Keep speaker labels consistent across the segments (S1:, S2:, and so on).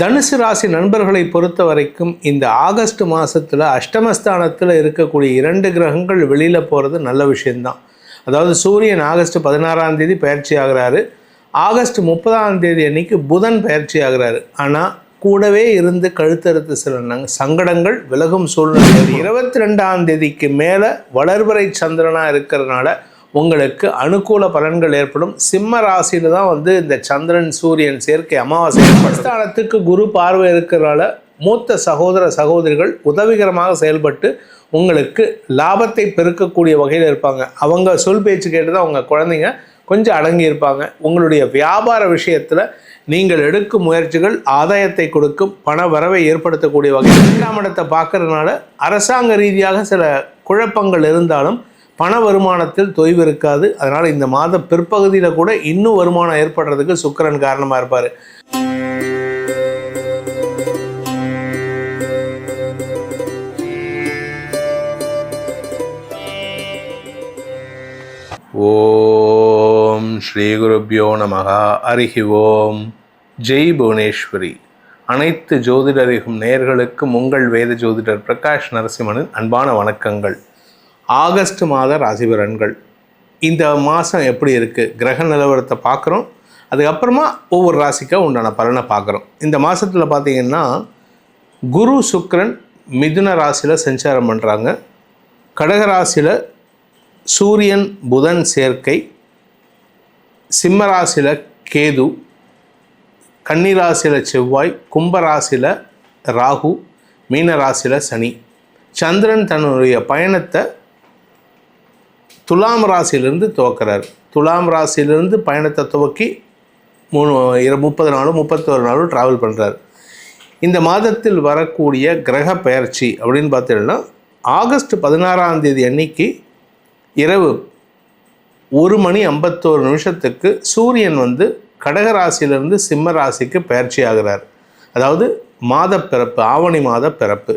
S1: தனுசு ராசி நண்பர்களை பொறுத்த வரைக்கும் இந்த ஆகஸ்ட் மாதத்தில் அஷ்டமஸ்தானத்தில் இருக்கக்கூடிய இரண்டு கிரகங்கள் வெளியில் போகிறது நல்ல விஷயந்தான் அதாவது சூரியன் ஆகஸ்ட் பதினாறாம் தேதி பயிற்சி ஆகிறாரு. ஆகஸ்ட் முப்பதாம் தேதி அன்னைக்கு புதன் பயிற்சி ஆகிறாரு. ஆனால் கூடவே இருந்து கழுத்தறுத்து சில சங்கடங்கள் விலகும் சூழ்நிலை. இருபத்தி ரெண்டாம் தேதிக்கு மேலே வளர்வரை சந்திரனாக இருக்கிறதுனால உங்களுக்கு அனுகூல பலன்கள் ஏற்படும். சிம்ம ராசியில தான் வந்து இந்த சந்திரன் சூரியன் சேர்க்கை அமாவாசை ஏற்படும். ஸ்தானத்துக்கு குரு பார்வை இருக்கிறனால மூத்த சகோதர சகோதரிகள் உதவிகரமாக செயல்பட்டு உங்களுக்கு லாபத்தை பெருக்கக்கூடிய வகையில் இருப்பாங்க. அவங்க சொல் பேச்சு கேட்டு தான் உங்கள் குழந்தைங்க கொஞ்சம் அடங்கி இருப்பாங்க. உங்களுடைய வியாபார விஷயத்தில் நீங்கள் எடுக்கும் முயற்சிகள் ஆதாயத்தை கொடுக்கும் பண வரவை ஏற்படுத்தக்கூடிய வகையில். இரண்டாம் இடத்தை பார்க்கறதுனால அரசாங்க ரீதியாக சில குழப்பங்கள் இருந்தாலும் பண வருமானத்தில் தொய்வு இருக்காது. அதனால் இந்த மாத பிற்பகுதியில் கூட இன்னும் வருமானம் ஏற்படுறதுக்கு சுக்கரன் காரணமாக இருப்பார். ஓம் ஸ்ரீ குருப்பியோ நமகா அருகி ஓம். ஜெய் புவனேஸ்வரி. அனைத்து ஜோதிடரிகும் நேர்களுக்கும் உங்கள் வேத ஜோதிடர் பிரகாஷ் நரசிம்மனின் அன்பான வணக்கங்கள். ஆகஸ்ட் மாத ராசிபிரன்கள் இந்த மாதம் எப்படி இருக்குது கிரக நிலவரத்தை பார்க்குறோம். அதுக்கப்புறமா ஒவ்வொரு ராசிக்கும் உண்டான பலனை பார்க்குறோம். இந்த மாதத்தில் பார்த்திங்கன்னா குரு சுக்ரன் மிதுன ராசியில் சஞ்சாரம் பண்ணுறாங்க கடக ராசியில் சூரியன் புதன் சேர்க்கை. சிம்ம ராசியில் கேது. கன்னிராசியில் செவ்வாய். கும்பராசியில் ராகு. மீன ராசியில் சனி. சந்திரன் தன்னுடைய பயணத்தை துலாம் ராசியிலிருந்து துவக்கிறார். துலாம் ராசியிலிருந்து பயணத்தை துவக்கி மூணு இர முப்பது நாளும் முப்பத்தோரு நாளும் ட்ராவல் பண்ணுறார் இந்த மாதத்தில் வரக்கூடிய கிரக பெயர்ச்சி அப்படின்னு பார்த்தீங்கன்னா ஆகஸ்ட் பதினாறாம் தேதி அன்னைக்கு இரவு ஒரு மணி ஐம்பத்தோரு நிமிஷத்துக்கு சூரியன் வந்து கடக ராசியிலிருந்து சிம்ம ராசிக்கு பயிற்சி ஆகிறார். அதாவது மாத பிறப்பு ஆவணி மாத பிறப்பு.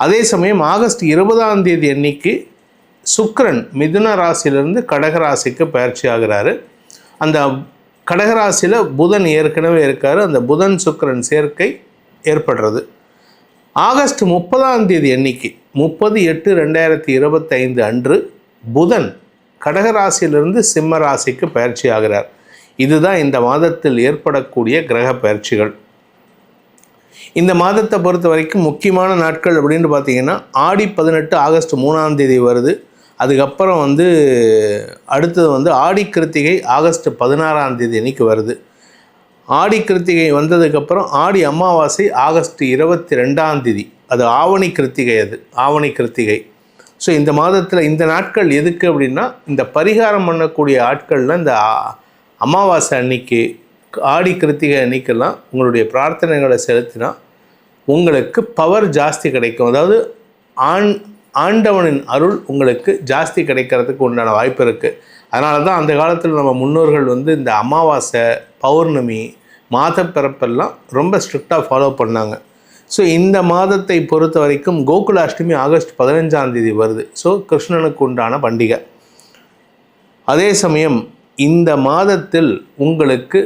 S1: அதே சமயம் ஆகஸ்ட் இருபதாம் தேதி அன்னைக்கு சுக்ரன் மிதுன ராசியிலிருந்து கடகராசிக்கு பயிற்சி ஆகிறாரு. அந்த கடகராசியில் புதன் ஏற்கனவே இருக்கார். அந்த புதன் சுக்கரன் சேர்க்கை ஏற்படுறது. ஆகஸ்ட் முப்பதாம் தேதி எண்ணிக்கை முப்பது எட்டு ரெண்டாயிரத்தி இருபத்தைந்து அன்று புதன் கடகராசியிலிருந்து சிம்ம ராசிக்கு பயிற்சி ஆகிறார். இதுதான் இந்த மாதத்தில் ஏற்படக்கூடிய கிரக பயிற்சிகள். இந்த மாதத்தை பொறுத்த வரைக்கும் முக்கியமான நாட்கள் அப்படின்னு பார்த்தீங்கன்னா ஆடி பதினெட்டு ஆகஸ்ட் மூணாம் தேதி வருது. அதுக்கப்புறம் வந்து அடுத்தது வந்து ஆடி கிருத்திகை ஆகஸ்ட் பதினாறாம் தேதி அன்னைக்கு வருது. ஆடி கிருத்திகை வந்ததுக்கப்புறம் ஆடி அமாவாசை ஆகஸ்ட் இருபத்தி ரெண்டாம் தேதி. அது ஆவணி கிருத்திகை அது ஆவணி கிருத்திகை. ஸோ இந்த மாதத்தில் இந்த நாட்கள் எதுக்கு அப்படின்னா இந்த பரிகாரம் பண்ணக்கூடிய ஆட்களில் இந்த அமாவாசை அன்னைக்கு ஆடி கிருத்திகை அன்னைக்கெல்லாம் உங்களுடைய பிரார்த்தனைகளை செலுத்தினா உங்களுக்கு பவர் ஜாஸ்தி கிடைக்கும். அதாவது ஆண் ஆண்டவனின் அருள் உங்களுக்கு ஜாஸ்தி கிடைக்கிறதுக்கு உண்டான வாய்ப்பு இருக்குது அதனால தான் அந்த காலத்தில் நம்ம முன்னோர்கள் வந்து இந்த அமாவாசை பௌர்ணமி மாத பிறப்பெல்லாம் ரொம்ப ஸ்ட்ரிக்டாக ஃபாலோ பண்ணாங்க. ஸோ இந்த மாதத்தை பொறுத்த வரைக்கும் கோகுலாஷ்டமி ஆகஸ்ட் பதினஞ்சாம் தேதி வருது. ஸோ கிருஷ்ணனுக்கு உண்டான பண்டிகை. அதே சமயம் இந்த மாதத்தில் உங்களுக்கு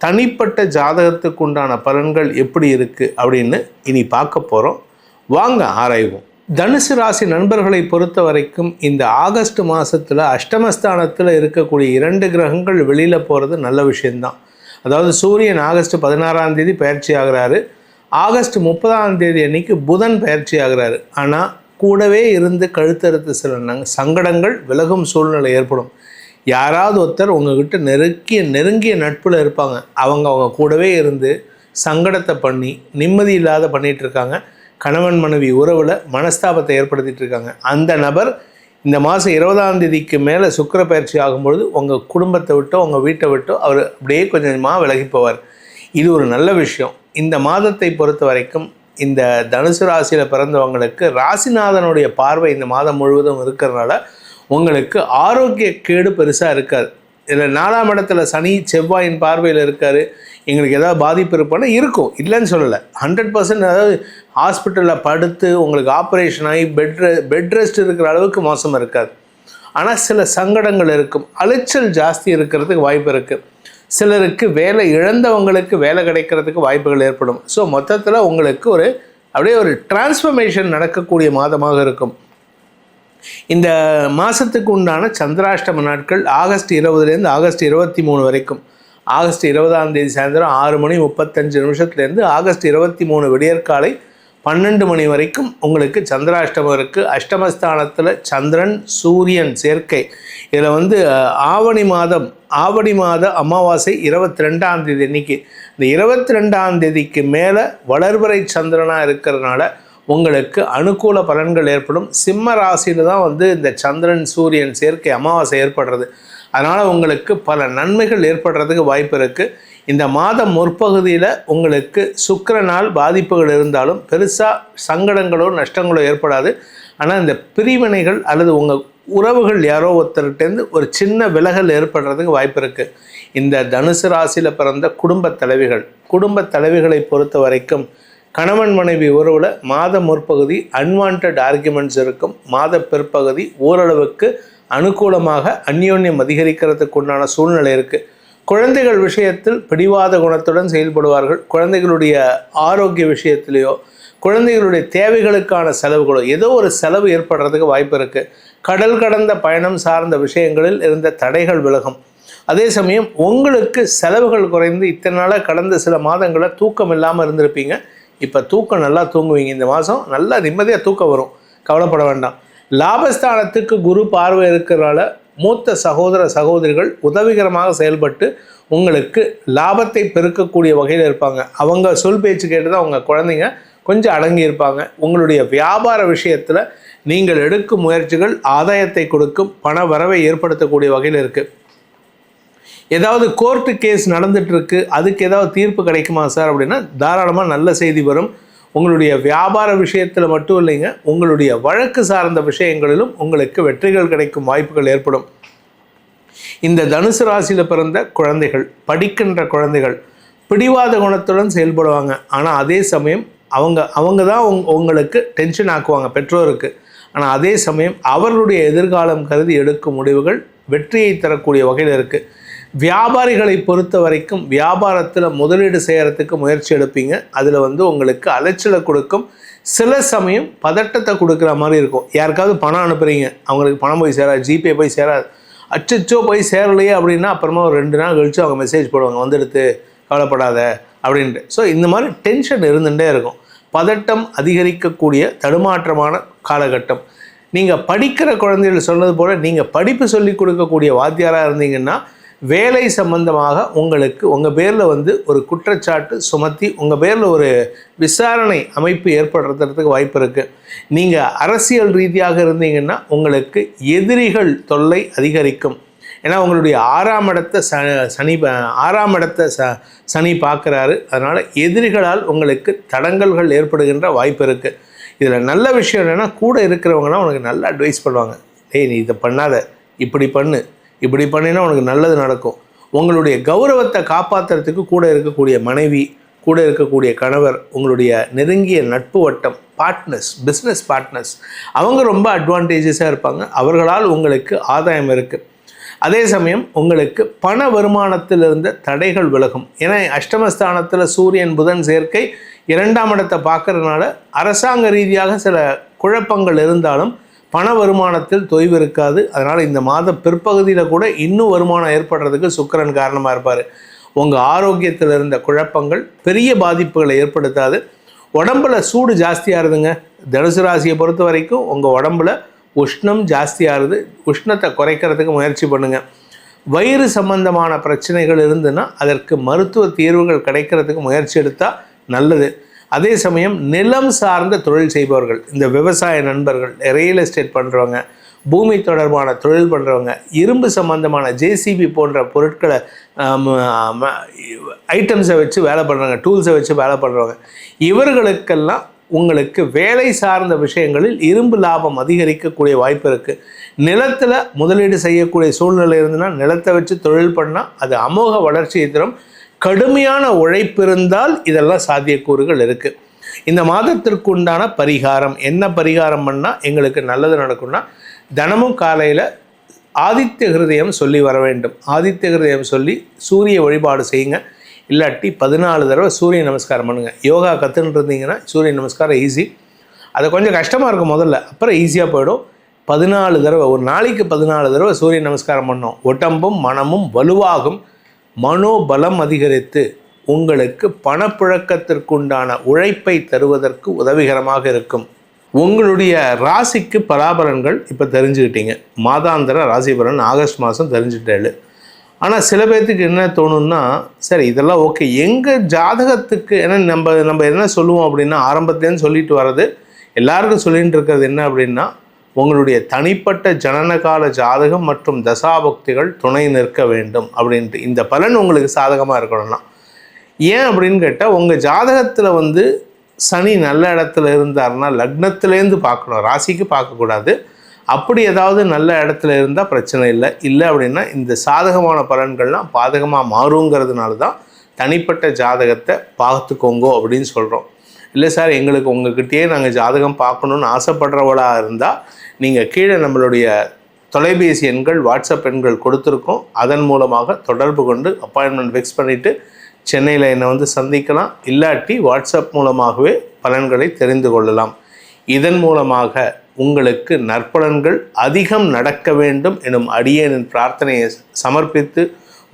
S1: தனிப்பட்ட ஜாதகத்துக்கு உண்டான பலன்கள் எப்படி இருக்குது அப்படின்னு இனி பார்க்க போகிறோம் வாங்க ஆராய்வோம். தனுசு ராசி நண்பர்களை பொறுத்த வரைக்கும் இந்த ஆகஸ்ட் மாதத்தில் அஷ்டமஸ்தானத்தில் இருக்கக்கூடிய இரண்டு கிரகங்கள் வெளியில் போகிறது நல்ல விஷயந்தான் அதாவது சூரியன் ஆகஸ்ட் பதினாறாம் தேதி பயிற்சி ஆகிறாரு. ஆகஸ்ட் முப்பதாம் தேதி அன்னைக்கு புதன் பயிற்சி ஆகிறாரு. ஆனால் கூடவே இருந்து கழுத்தறுத்து சில சங்கடங்கள் விலகும் சூழ்நிலை ஏற்படும். யாராவது ஒருத்தர் உங்ககிட்ட நெருக்கிய நெருங்கிய நட்பில் இருப்பாங்க. அவங்க அவங்க கூடவே இருந்து சங்கடத்தை பண்ணி நிம்மதி இல்லாத பண்ணிகிட்ருக்காங்க இருக்காங்க. கணவன் மனைவி உறவில் மனஸ்தாபத்தை ஏற்படுத்திட்டு இருக்காங்க. அந்த நபர் இந்த மாதம் இருபதாம் தேதிக்கு மேலே சுக்கிர பயிற்சி ஆகும்பொழுது உங்கள் குடும்பத்தை விட்டோ உங்கள் வீட்டை விட்டோ அவர் அப்படியே கொஞ்சம் கொஞ்சமாக விலகி போவார். இது ஒரு நல்ல விஷயம். இந்த மாதத்தை பொறுத்த வரைக்கும் இந்த தனுசு ராசியில் பிறந்தவங்களுக்கு ராசிநாதனுடைய பார்வை இந்த மாதம் முழுவதும் இருக்கிறதுனால உங்களுக்கு ஆரோக்கிய கேடு பெருசாக இருக்காது. இதில் நாலாம் இடத்துல சனி செவ்வாயின் பார்வையில் இருக்கார். எங்களுக்கு ஏதாவது பாதிப்பு இருப்பானா இருக்கும். இல்லைன்னு சொல்லலை. ஹண்ட்ரட் பர்சன்ட் அதாவது ஹாஸ்பிட்டலில் படுத்து உங்களுக்கு ஆப்ரேஷன் ஆகி பெட் பெட் ரெஸ்ட் இருக்கிற அளவுக்கு மோசம் இருக்காது. ஆனால் சில சங்கடங்கள் இருக்கும். அலைச்சல் ஜாஸ்தி இருக்கிறதுக்கு வாய்ப்பு இருக்குது சிலருக்கு வேலை இழந்தவங்களுக்கு வேலை கிடைக்கிறதுக்கு வாய்ப்புகள் ஏற்படும். ஸோ மொத்தத்தில் உங்களுக்கு ஒரு அப்படியே ஒரு டிரான்ஸ்ஃபர்மேஷன் நடக்கக்கூடிய மாதமாக இருக்கும். இந்த மாதத்துக்கு உண்டான சந்திராஷ்டம நாட்கள் ஆகஸ்ட் இருபதுலேருந்து ஆகஸ்ட் இருபத்தி மூணு வரைக்கும். ஆகஸ்ட் இருபதாம் தேதி சாயந்தரம் ஆறு மணி முப்பத்தஞ்சு நிமிஷத்துலேருந்து ஆகஸ்ட் இருபத்தி மூணு விடியற்காலை பன்னெண்டு மணி வரைக்கும் உங்களுக்கு சந்திராஷ்டமம் இருக்குது அஷ்டமஸ்தானத்தில் சந்திரன் சூரியன் சேர்க்கை. இதில் வந்து ஆவணி மாதம் ஆவணி மாத அமாவாசை இருபத்தி ரெண்டாம் தேதி இன்னைக்கு இந்த இருபத்தி ரெண்டாம் தேதிக்கு மேலே வளர்வரை சந்திரனாக இருக்கிறதுனால உங்களுக்கு அனுகூல பலன்கள் ஏற்படும். சிம்ம ராசியில் தான் வந்து இந்த சந்திரன் சூரியன் சேர்க்கை அமாவாசை ஏற்படுறது. அதனால் உங்களுக்கு பல நன்மைகள் ஏற்படுறதுக்கு வாய்ப்பு இருக்குது இந்த மாதம் முற்பகுதியில் உங்களுக்கு சுக்கரனால் பாதிப்புகள் இருந்தாலும் பெருசாக சங்கடங்களோ நஷ்டங்களோ ஏற்படாது. ஆனால் இந்த பிரிவினைகள் அல்லது உங்கள் உறவுகள் யாரோ ஒருத்தர்கிட்டேருந்து ஒரு சின்ன விலகல் ஏற்படுறதுக்கு வாய்ப்பு இருக்குது இந்த தனுசு ராசியில் பிறந்த குடும்ப தலைவிகள் குடும்ப தலைவிகளை பொறுத்த வரைக்கும் கணவன் மனைவி உறவில் மாத முற்பகுதி அன்வான்ட் ஆர்குமெண்ட்ஸ் இருக்கும். மாத பிற்பகுதி ஓரளவுக்கு அனுகூலமாக அந்யோன்யம் அதிகரிக்கிறதுக்கு உண்டான சூழ்நிலை இருக்குது குழந்தைகள் விஷயத்தில் பிடிவாத குணத்துடன் செயல்படுவார்கள். குழந்தைகளுடைய ஆரோக்கிய விஷயத்திலேயோ குழந்தைகளுடைய தேவைகளுக்கான செலவுகளோ ஏதோ ஒரு செலவு ஏற்படுறதுக்கு வாய்ப்பு இருக்குது கடல் கடந்த பயணம் சார்ந்த விஷயங்களில் இருந்த தடைகள் விலகும். அதே சமயம் உங்களுக்கு செலவுகள் குறைந்து இத்தனை நாளாக கடந்த சில மாதங்களில் தூக்கம் இல்லாமல் இருந்திருப்பீங்க. இப்போ தூக்கம் நல்லா தூங்குவீங்க. இந்த மாதம் நல்லா நிம்மதியாக தூக்கம் வரும். கவலைப்பட வேண்டாம். லாபஸ்தானத்துக்கு குரு பார்வை இருக்கிறனால மூத்த சகோதர சகோதரிகள் உதவிகரமாக செயல்பட்டு உங்களுக்கு லாபத்தை பெருக்கக்கூடிய வகையில் இருப்பாங்க. அவங்க சொல் பேச்சு கேட்டு தான் உங்கள் குழந்தைங்க கொஞ்சம் அடங்கி இருப்பாங்க. உங்களுடைய வியாபார விஷயத்தில் நீங்கள் எடுக்கும் முயற்சிகள் ஆதாயத்தை கொடுக்கும் பண வரவை ஏற்படுத்தக்கூடிய வகையில் இருக்குது ஏதாவது கோர்ட்டு கேஸ் நடந்துட்டு அதுக்கு ஏதாவது தீர்ப்பு கிடைக்குமா சார் அப்படின்னா தாராளமாக நல்ல செய்தி வரும். உங்களுடைய வியாபார விஷயத்தில் மட்டும் இல்லைங்க உங்களுடைய வழக்கு சார்ந்த விஷயங்களிலும் உங்களுக்கு வெற்றிகள் கிடைக்கும் வாய்ப்புகள் ஏற்படும். இந்த தனுசு ராசியில் பிறந்த குழந்தைகள் படிக்கின்ற குழந்தைகள் பிடிவாத குணத்துடன் செயல்படுவாங்க. ஆனால் அதே சமயம் அவங்க அவங்க தான் உங் உங்களுக்கு டென்ஷன் ஆக்குவாங்க பெற்றோருக்கு. ஆனால் அதே சமயம் அவர்களுடைய எதிர்காலம் கருதி எடுக்கும் முடிவுகள் வெற்றியை தரக்கூடிய வகையில் இருக்குது வியாபாரிகளை பொறுத்த வரைக்கும் வியாபாரத்தில் முதலீடு செய்கிறதுக்கு முயற்சி எடுப்பீங்க. அதில் வந்து உங்களுக்கு அலைச்சலை கொடுக்கும். சில சமயம் பதட்டத்தை கொடுக்குற மாதிரி இருக்கும். யாருக்காவது பணம் அனுப்புகிறீங்க அவங்களுக்கு பணம் போய் சேராது ஜிபே போய் சேராது அச்சச்சோ போய் சேரலையே அப்படின்னா அப்புறமா ஒரு ரெண்டு நாள் கழித்து அவங்க மெசேஜ் போடுவாங்க. வந்துடுத்து கவலைப்படாத அப்படின்ட்டு. ஸோ இந்த மாதிரி டென்ஷன் இருந்துகிட்டே இருக்கும். பதட்டம் அதிகரிக்கக்கூடிய தடுமாற்றமான காலகட்டம். நீங்கள் படிக்கிற குழந்தைகள் சொன்னது போல் நீங்கள் படிப்பு சொல்லி கொடுக்கக்கூடிய வாத்தியாராக இருந்தீங்கன்னா வேலை சம்பந்தமாக உங்களுக்கு உங்கள் பேரில் வந்து ஒரு குற்றச்சாட்டு சுமத்தி உங்கள் பேரில் ஒரு விசாரணை அமைப்பு ஏற்படுறதுக்கு வாய்ப்பு இருக்குது நீங்கள் அரசியல் ரீதியாக இருந்தீங்கன்னா உங்களுக்கு எதிரிகள் தொல்லை அதிகரிக்கும். ஏன்னா உங்களுடைய ஆறாம் இடத்தை ச சனி ஆறாம் இடத்தை ச சனி பார்க்குறாரு. அதனால் எதிரிகளால் உங்களுக்கு தடங்கல்கள் ஏற்படுகின்ற வாய்ப்பு இருக்குது இதில் நல்ல விஷயம் என்னென்னா கூட இருக்கிறவங்கலாம் உனக்கு நல்ல அட்வைஸ் பண்ணுவாங்க. டேய் நீ இதை பண்ணாத. இப்படி பண்ணு. இப்படி பண்ணினா உனக்கு நல்லது நடக்கும். உங்களுடைய கௌரவத்தை காப்பாற்றுறதுக்கு கூட இருக்கக்கூடிய மனைவி கூட இருக்கக்கூடிய கணவர் உங்களுடைய நெருங்கிய நட்பு வட்டம் பார்ட்னர்ஸ் பிஸ்னஸ் பார்ட்னர்ஸ் அவங்க ரொம்ப அட்வான்டேஜஸாக இருப்பாங்க. அவர்களால் உங்களுக்கு ஆதாயம் இருக்குது அதே சமயம் உங்களுக்கு பண வருமானத்தில் இருந்த தடைகள் விலகும். ஏன்னா அஷ்டமஸ்தானத்தில் சூரியன் புதன் சேர்க்கை இரண்டாம் இடத்தை பார்க்கறதுனால அரசாங்க ரீதியாக சில குழப்பங்கள் இருந்தாலும் பண வருமானத்தில் தொய்வு இருக்காது. அதனால் இந்த மாத பிற்பகுதியில் கூட இன்னும் வருமானம் ஏற்படுறதுக்கு சுக்கரன் காரணமாக இருப்பார். உங்கள் ஆரோக்கியத்தில் இருந்த குழப்பங்கள் பெரிய பாதிப்புகளை ஏற்படுத்தாது. உடம்புல சூடு ஜாஸ்தியாகுதுங்க தனுசு ராசியை பொறுத்த வரைக்கும் உங்கள் உடம்புல உஷ்ணம் ஜாஸ்தியாகுது உஷ்ணத்தை குறைக்கிறதுக்கு முயற்சி பண்ணுங்கள் வயிறு சம்பந்தமான பிரச்சனைகள் இருந்துன்னா அதற்கு மருத்துவ தீர்வுகள் கிடைக்கிறதுக்கு முயற்சி எடுத்தால் நல்லது. அதே சமயம் நிலம் சார்ந்த தொழில் செய்பவர்கள் இந்த விவசாய நண்பர்கள் ரியல் எஸ்டேட் பண்ணுறவங்க பூமி தொடர்பான தொழில் பண்ணுறவங்க இரும்பு சம்பந்தமான ஜேசிபி போன்ற பொருட்களை ஐட்டம்ஸை வச்சு வேலை பண்ணுறாங்க டூல்ஸை வச்சு வேலை பண்ணுறவங்க இவர்களுக்கெல்லாம் உங்களுக்கு வேலை சார்ந்த விஷயங்களில் இரும்பு லாபம் அதிகரிக்கக்கூடிய வாய்ப்பு இருக்குது நிலத்தில் முதலீடு செய்யக்கூடிய சூழ்நிலை இருந்ததுன்னா நிலத்தை வச்சு தொழில் பண்ணால் அது அமோக வளர்ச்சியை தரும். கடுமையான உழைப்பு இருந்தால் இதெல்லாம் சாத்தியக்கூறுகள் இருக்குது இந்த மாதத்திற்கு உண்டான பரிகாரம் என்ன பரிகாரம் பண்ணால் எங்களுக்கு நல்லது நடக்கும்னா தினமும் காலையில் ஆதித்ய ஹிருதயம் சொல்லி வர வேண்டும். ஆதித்ய ஹிருதயம் சொல்லி சூரிய வழிபாடு செய்யுங்க. இல்லாட்டி பதினாலு தடவை சூரிய நமஸ்காரம் பண்ணுங்கள் யோகா கற்றுன்னு இருந்தீங்கன்னா சூரிய நமஸ்காரம் ஈஸி அது கொஞ்சம் கஷ்டமாக இருக்கும் முதல்ல. அப்புறம் ஈஸியாக போயிடும். பதினாலு தடவை ஒரு நாளைக்கு பதினாலு தடவை சூரிய நமஸ்காரம் பண்ணோம். உடம்பும் மனமும் வலுவாகும். மனோபலம் அதிகரித்து உங்களுக்கு பணப்புழக்கத்திற்குண்டான உழைப்பை தருவதற்கு உதவிகரமாக இருக்கும். உங்களுடைய ராசிக்கு பலாபலன்கள் இப்போ தெரிஞ்சுக்கிட்டீங்க. மாதாந்திர ராசி பலன் ஆகஸ்ட் மாதம் தெரிஞ்சுட்டேழு ஆனால் சில பேர்த்துக்கு என்ன தோணுன்னா சரி இதெல்லாம் ஓகே. எங்கள் ஜாதகத்துக்கு ஏன்னா நம்ம நம்ம என்ன சொல்லுவோம் அப்படின்னா ஆரம்பத்துலேருந்து சொல்லிட்டு வர்றது எல்லாருக்கும் சொல்லிகிட்டு இருக்கிறது என்ன அப்படின்னா உங்களுடைய தனிப்பட்ட ஜனனகால ஜாதகம் மற்றும் தசாபக்திகள் துணை நிற்க வேண்டும் அப்படின்ட்டு. இந்த பலன் உங்களுக்கு சாதகமாக இருக்கணும்னா. ஏன் அப்படின்னு கேட்டால் உங்கள் ஜாதகத்தில் வந்து சனி நல்ல இடத்துல இருந்தாருன்னா லக்னத்துலேருந்து பார்க்கணும். ராசிக்கு பார்க்கக்கூடாது அப்படி ஏதாவது நல்ல இடத்துல இருந்தால் பிரச்சனை இல்லை. இல்லை அப்படின்னா இந்த சாதகமான பலன்கள்லாம் பாதகமாக மாறுங்கிறதுனால தான் தனிப்பட்ட ஜாதகத்தை பார்த்துக்கோங்கோ அப்படின்னு சொல்கிறோம் இல்லை சார் எங்களுக்கு உங்ககிட்டயே நாங்கள் ஜாதகம் பார்க்கணுன்னு ஆசைப்படுறவளாக இருந்தால் நீங்கள் கீழே நம்மளுடைய தொலைபேசி எண்கள் வாட்ஸ்அப் எண்கள் கொடுத்துருக்கோம். அதன் மூலமாக தொடர்பு கொண்டு அப்பாயின்மெண்ட் ஃபிக்ஸ் பண்ணிவிட்டு சென்னையில் என்னை வந்து சந்திக்கலாம். இல்லாட்டி வாட்ஸ்அப் மூலமாகவே பலன்களை தெரிந்து கொள்ளலாம். இதன் மூலமாக உங்களுக்கு நற்பலன்கள் அதிகம் நடக்க வேண்டும் எனும் அடியேனின் பிரார்த்தனையை சமர்ப்பித்து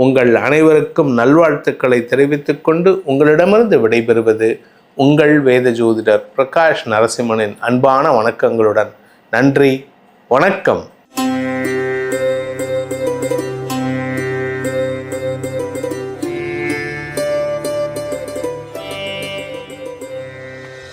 S1: உங்கள் அனைவருக்கும் நல்வாழ்த்துக்களை தெரிவித்துக் கொண்டு உங்களிடமிருந்து விடைபெறுவது உங்கள் வேத ஜோதிடர் பிரகாஷ் நரசிம்மனின் அன்பான வணக்கங்களுடன். நன்றி வணக்கம்.